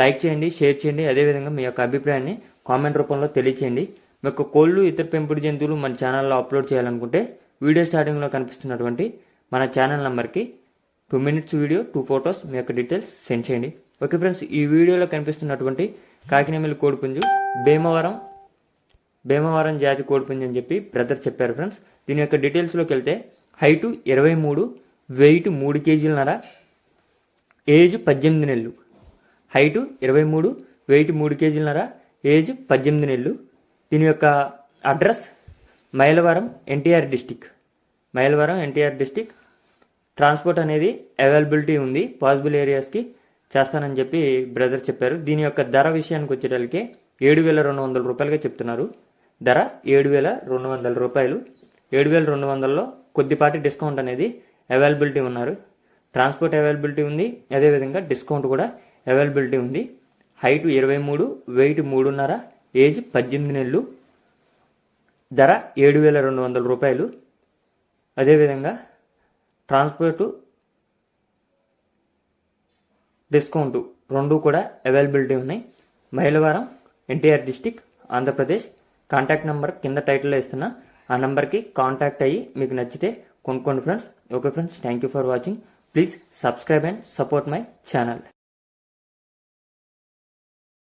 Like చేయండి share చేయండి అదేవిధంగా మీ యొక్క అభిప్రాయాన్ని కామెంట్ రూపంలో తెలియచేయండి. మీ యొక్క కోళ్ళు ఇతర పెంపుడు జంతువులు మన ఛానల్లో అప్లోడ్ చేయాలనుకుంటే వీడియో స్టార్టింగ్లో కనిపిస్తున్నటువంటి మన ఛానల్ నెంబర్కి two minutes video two photos మీ యొక్క డీటెయిల్స్ సెండ్ చేయండి. ఓకే ఫ్రెండ్స్ ఈ వీడియోలో కనిపిస్తున్నటువంటి కాకినేమిలి కోడిపుంజు భీమవరం భీమవరం జాతి కోడిపుంజు అని చెప్పి బ్రదర్ చెప్పారు ఫ్రెండ్స్. దీని యొక్క డీటెయిల్స్లోకి వెళ్తే హైటు ఇరవై మూడు వెయిట్ మూడు కేజీలన్నర ఏజ్ పద్దెనిమిది నెలలు. హైటు ఇరవై మూడు వెయిట్ మూడు కేజీలన్నర ఏజ్ పద్దెనిమిది నెలలు. దీని యొక్క address Mylavaram NTR district. Mylavaram NTR district. Transport అనేది అవైలబిలిటీ ఉంది. పాసిబుల్ ఏరియాస్కి చేస్తానని చెప్పి బ్రదర్ చెప్పారు. దీని యొక్క ధర విషయానికి వచ్చేటప్పటికి ఏడు వేల రెండు వందల రూపాయలుగా చెప్తున్నారు. ధర ఏడు వేల రెండు వందల రూపాయలు. ఏడు వేల రెండు వందల్లో కొద్దిపాటి డిస్కౌంట్ అనేది అవైలబిలిటీ ఉన్నారు. ట్రాన్స్పోర్ట్ అవైలబిలిటీ ఉంది. అదేవిధంగా డిస్కౌంట్ కూడా అవైలబిలిటీ ఉంది. హైట్ ఇరవై మూడు వెయిట్ మూడున్నర ఏజ్ పద్దెనిమిది నెలలు. ధర ఏడు వేల రెండు వందల రూపాయలు. అదేవిధంగా ట్రాన్స్పోర్టు డిస్కౌంట్ రెండు కూడా అవైలబిలిటీ ఉన్నాయి. Mylavaram NTR district Andhra Pradesh. Contact number కింద టైటిల్లో ఇస్తున్నా ఆ నెంబర్కి కాంటాక్ట్ అయ్యి మీకు నచ్చితే కొనుక్కోండి friends. Okay friends thank you for watching. Please subscribe and support my channel.